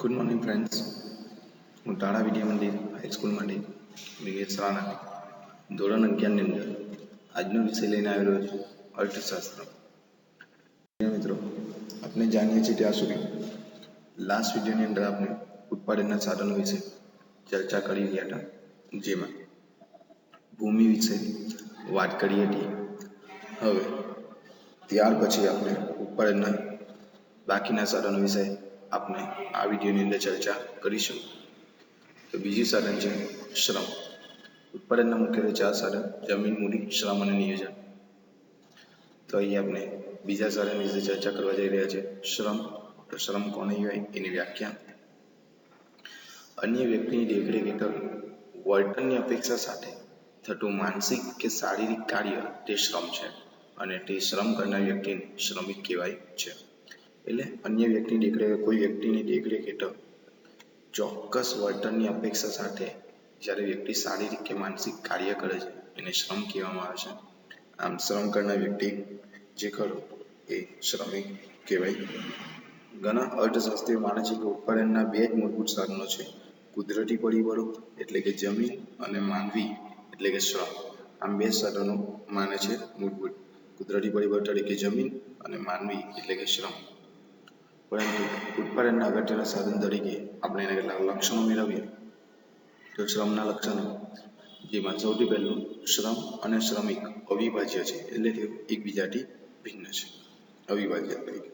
Good morning friends હું તાળા વિદ્યા મંદિર હાઈસ્કૂલમાંથી વિવેક રાણા ધોરણ અગિયારની અંદર આજનો વિષય લઈને આવેલો છું, અર્થશાસ્ત્ર. મિત્રો આપણે જાણીએ છીએ ત્યાં સુધી લાસ્ટ વિડીયોની અંદર આપણે ઉત્પાદનના સાધનો વિશે ચર્ચા કરી રહ્યા હતા, જેમાં ભૂમિ વિશે વાત કરી હતી. હવે ત્યાર પછી આપણે ઉત્પાદનના બાકીના સાધનો વિશે આપણે આ વિડીયોની અંદર ચર્ચા કરીશું. તો બીજું સાધન છે શ્રમ. ઉત્પાદનના મુખ્યત્વે ચાર સાધન, જમીન, મૂડી, શ્રમ અને નિયોજન. તો અહીં આપણે બીજા સાધન વિશે ચર્ચા કરવા જઈ રહ્યા છે. શ્રમ. તો શ્રમ કોને કહેવાય? એની વ્યાખ્યા. અન્ય વ્યક્તિની દેખરેખ હેઠળ વર્તનની અપેક્ષા સાથે થતું માનસિક કે શારીરિક કાર્ય તે શ્રમ છે અને તે શ્રમ કરનાર વ્યક્તિને શ્રમિક કહેવાય છે. એટલે અન્ય વ્યક્તિની દેખરેખ, કોઈ વ્યક્તિની દેખરેખ હેઠળ ચોક્કસ વર્તનની અપેક્ષા સાથે જ્યારે વ્યક્તિ શારીરિક કે માનસિક કાર્ય કરે છે, એને શ્રમ કહેવામાં આવે છે. આમ શ્રમ કરનાર વ્યક્તિ જે ખરો એ શ્રમિક કહેવાય. ઘણા અર્થશાસ્ત્રીઓ માને છે કે ઉત્પાદનના બે જ મૂળભૂત સાધનો છે, કુદરતી પરિબળો એટલે કે જમીન અને માનવી એટલે કે શ્રમ. આમ બે સાધનો માને છે મૂળભૂત. કુદરતી પરિબળ તરીકે જમીન અને માનવી એટલે કે શ્રમ. પરંતુ ઉત્પાદનના અગત્યના સાધન તરીકે આપણે એના કેટલાક લક્ષણો મેળવીએ. તો શ્રમના લક્ષણો, જેમાં સૌથી પહેલું શ્રમ અને શ્રમિક અવિભાજ્ય છે, એટલે કે એકબીજાથી ભિન્ન છે. અવિભાજ્ય તરીકે.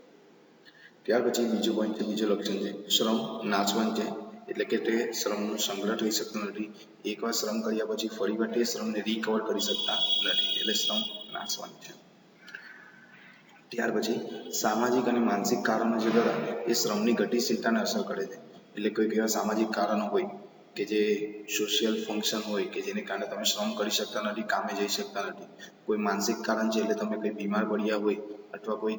ત્યાર પછી બીજું પોઈન્ટ છે, બીજું લક્ષણ છે, શ્રમ નાશવંત છે, એટલે કે તે શ્રમનો સંગ્રહ થઈ શકતો નથી. એકવાર શ્રમ કર્યા પછી ફરીવાર તે શ્રમને રિકવર કરી શકતા નથી, એટલે શ્રમ નાશવંત છે. ત્યાર પછી સામાજિક અને માનસિક કારણો જે ખરા એ શ્રમની ગતિશીલતાને અસર કરે છે. એટલે કોઈક એવા સામાજિક કારણો હોય કે જે સોશિયલ ફંક્શન હોય કે જેને કારણે તમે શ્રમ કરી શકતા નથી, કામે જઈ શકતા નથી. કોઈ માનસિક કારણ છે એટલે તમે કોઈ બીમાર પડ્યા હોય અથવા કોઈ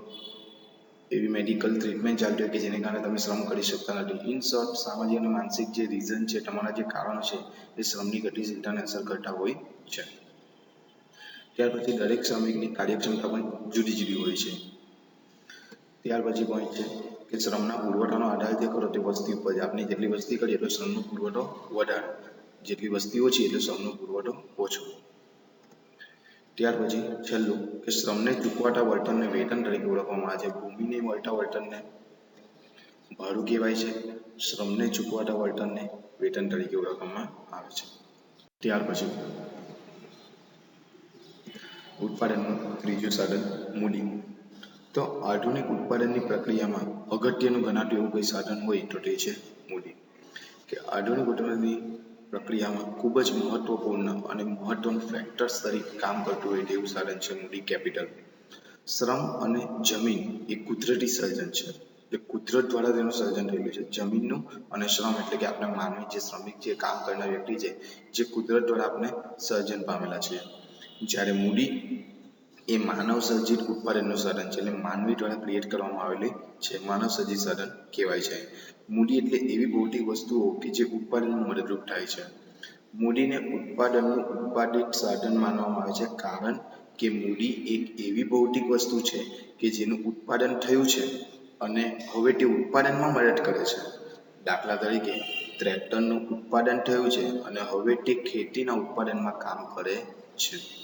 એવી મેડિકલ ટ્રીટમેન્ટ ચાલતી હોય કે જેને કારણે તમે શ્રમ કરી શકતા નથી. ઇન શોર્ટ સામાજિક અને માનસિક જે રીઝન છે, તમારા જે કારણો છે, એ શ્રમની ગતિશીલતાને અસર કરતા હોય છે. ત્યાર પછી દરેક શ્રમિકની કાર્યક્ષમતા પણ જુદી જુદી હોય છે. ત્યાર પછી પોઈન્ટ છે કે શ્રમના પુરવઠાનો આધાર જે કરો તે વસ્તી ઉપર આપની જેટલી વસ્તી કરીએ એટલે શ્રમનો પુરવઠો વધારે. જેટલી વસ્તી ઓછી એટલે શ્રમનો પુરવઠો ઓછો. ત્યાર પછી છેલ્લું કે શ્રમને ચૂકવાતા વર્તનને વેતન તરીકે ઓળખવામાં આવે છે. ભૂમિને મળતા વર્તનને ભાડું કહેવાય છે. શ્રમને ચૂકવાતા વર્તનને વેતન તરીકે ઓળખવામાં આવે છે. ત્યાર પછી ઉત્પાદનનું ત્રીજું સાધન મૂડી. તો આધુનિક ઉત્પાદનની પ્રક્રિયામાં અગત્યનું ગણાતું એવું કોઈ સાધન હોય તો તે છે મૂડી. કે આધુનિક ઉત્પાદનની પ્રક્રિયામાં ખૂબ જ મહત્વપૂર્ણ અને મહત્વનું ફેક્ટર્સ તરીકે કામ કરતું હોય તેવું સાધન છે મૂડી કેપિટલ શ્રમ અને જમીન એ કુદરતી સર્જન છે. જે કુદરત દ્વારા તેનું સર્જન થયેલું છે. જમીનનું અને શ્રમ એટલે કે આપણે માનવી જે શ્રમિક જે કામ કરનાર વ્યક્તિ છે, જે કુદરત દ્વારા આપણે સર્જન પામેલા છે જ્યારે મૂડી એ માનવ સર્જિત ઉત્પાદનનું સાધન છે, એટલે માનવી દ્વારા ક્રિએટ કરવામાં આવેલી છે, માનવ સર્જિત સાધન કહેવાય છે. મૂડી એટલે એવી ભૌતિક વસ્તુઓ કે જે ઉત્પાદનમાં મદદરૂપ થાય છે. મૂડીને ઉત્પાદનનું ઉત્પાદિત સાધન માનવામાં આવે છે, કારણ કે મૂડી એક એવી ભૌતિક વસ્તુ છે કે જેનું ઉત્પાદન થયું છે અને હવે તે ઉત્પાદનમાં મદદ કરે છે. દાખલા તરીકે ટ્રેક્ટરનું ઉત્પાદન થયું છે અને હવે તે ખેતીના ઉત્પાદનમાં કામ કરે છે.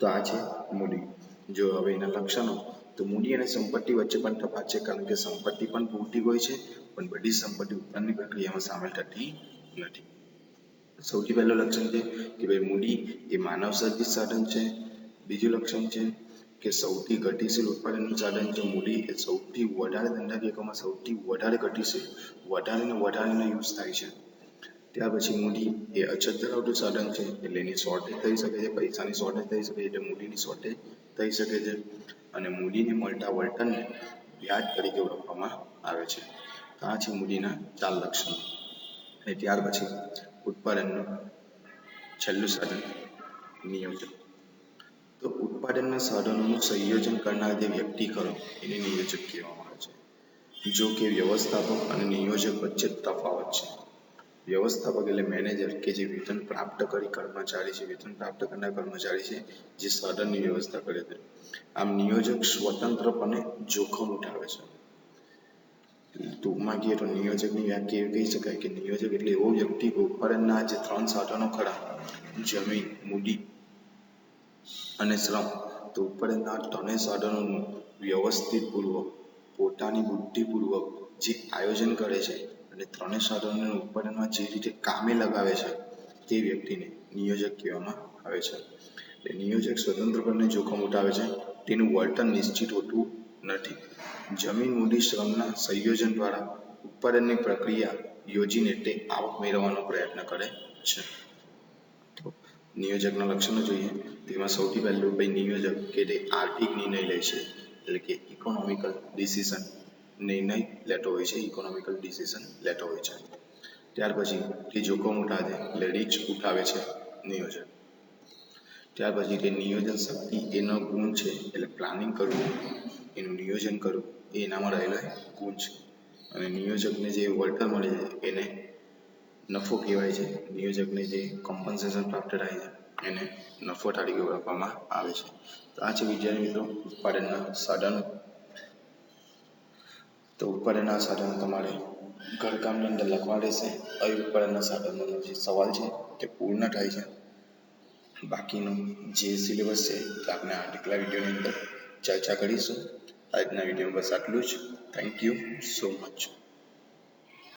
તો આ છે મૂડી. જો હવે એના લક્ષણો, તો મૂડી અને સંપત્તિ વચ્ચે પણ તફાત છે, કારણ કે સંપત્તિ પણ ભૌતિક હોય છે, પણ બધી સંપત્તિ ઉત્પન્નની પ્રક્રિયામાં સામેલ થતી નથી. સૌથી પહેલું લક્ષણ છે કે ભાઈ મૂડી એ માનવ સર્જિત સાધન છે. બીજું લક્ષણ છે કે સૌથી ગતિશીલ ઉત્પાદનનું સાધન છે મૂડી એ સૌથી વધારે ધંધાકીય એકમમાં સૌથી વધારે ગતિશીલ, વધારે ને વધારેનો યુઝ થાય છે. ત્યાર પછી મૂડી એ અછત ધરાવતું સાધન છે એટલે એની શોર્ટેજ થઈ શકે છે, પૈસાની શોર્ટેજ થઈ શકે એટલે મૂડીની શોર્ટેજ થઈ શકે છે અને મૂડીને મળતા વર્તનને વ્યાજ તરીકે ઓળખવામાં આવે છે. તો આ છે મૂડીના ચાર લક્ષણો? અને ત્યાર પછી ઉત્પાદનનું છેલ્લું સાધન નિયોજન તો ઉત્પાદનના સાધનોનું સંયોજન કરનાર જે વ્યક્તિ કરો એને નિયોજક કહેવામાં આવે છે. જો કે વ્યવસ્થાપક અને નિયોજક વચ્ચે તફાવત છે. વ્યવસ્થાપક એટલે મેનેજર કે જે વેતન પ્રાપ્ત કરી કર્મચારી છે, વેતન પ્રાપ્ત કરનાર કર્મચારી છે, જે સાધનની વ્યવસ્થા કરે છે. આમ નિયોજક સ્વતંત્રપણે જોખમ ઉઠાવે છે. ટૂંકમાં કહીએ તો નિયોજકની વ્યાખ્યા એવી કહી શકાય કે નિયોજક એટલે એવો વ્યક્તિ ઉપરના જે ત્રણ સાધનો ખરા, જમીન, મૂડી અને શ્રમ, તો ઉત્પાદનના ત્રણેય સાધનોનું વ્યવસ્થિત પૂર્વક પોતાની બુદ્ધિપૂર્વક જે આયોજન કરે છે અને ત્રણેય સાધનોને ઉત્પાદનમાં જે રીતે કામે લગાવે છે, તે વ્યક્તિને નિયોજક કહેવામાં આવે છે. એટલે નિયોજક સ્વતંત્રપણે જોખમ ઉઠાવે છે, તેનું વર્તન નિશ્ચિત હોતું નથી. જમીન મૂડી શ્રમના સંયોજન દ્વારા ઉત્પાદનની પ્રક્રિયા યોજીને તે આવક મેળવવાનો પ્રયત્ન કરે છે. નિયોજકના લક્ષણો જોઈએ. તેમાં સૌથી પહેલું ભાઈ નિયોજક કે તે આર્થિક નિર્ણય લે છે, એટલે કે ઇકોનોમિકલ ડિસિઝન નિર્ણય લેતો હોય છે ઇકોનોમિકલ ડિસિઝન લેતો હોય છે. ત્યાર પછી તે જોખમ ઉઠાવે એટલે રીચ ઉઠાવે છે, નિયોજન. ત્યાર પછી તે નિયોજન શક્તિ એનો ગુણ છે, એટલે પ્લાનિંગ કરવું, એનું નિયોજન કરવું, એ એનામાં રહેલો ગુણ છે. અને નિયોજકને જે વળતર મળે છે, એને નફો કહેવાય છે, નિયોજકને જે કોમ્પન્સેશન પ્રાપ્ત થાય છે, એને નફો તરીકે ઓળખવામાં આવે છે. તો આ છે વિદ્યાર્થી મિત્રો, ઉત્પાદનના સાધનો. તો ઉત્પાદનના સાધનો તમારે. ઘરકામની અંદર લખવા રહેશે અહીં એના સાધનોનો જે સવાલ છે તે પૂર્ણ થાય છે. બાકીનો જે સિલેબસ છે તે આપણે આટલા વિડીયોની અંદર ચર્ચા કરીશું. આજના વીડિયો બસ આટલું જ. Thank you so much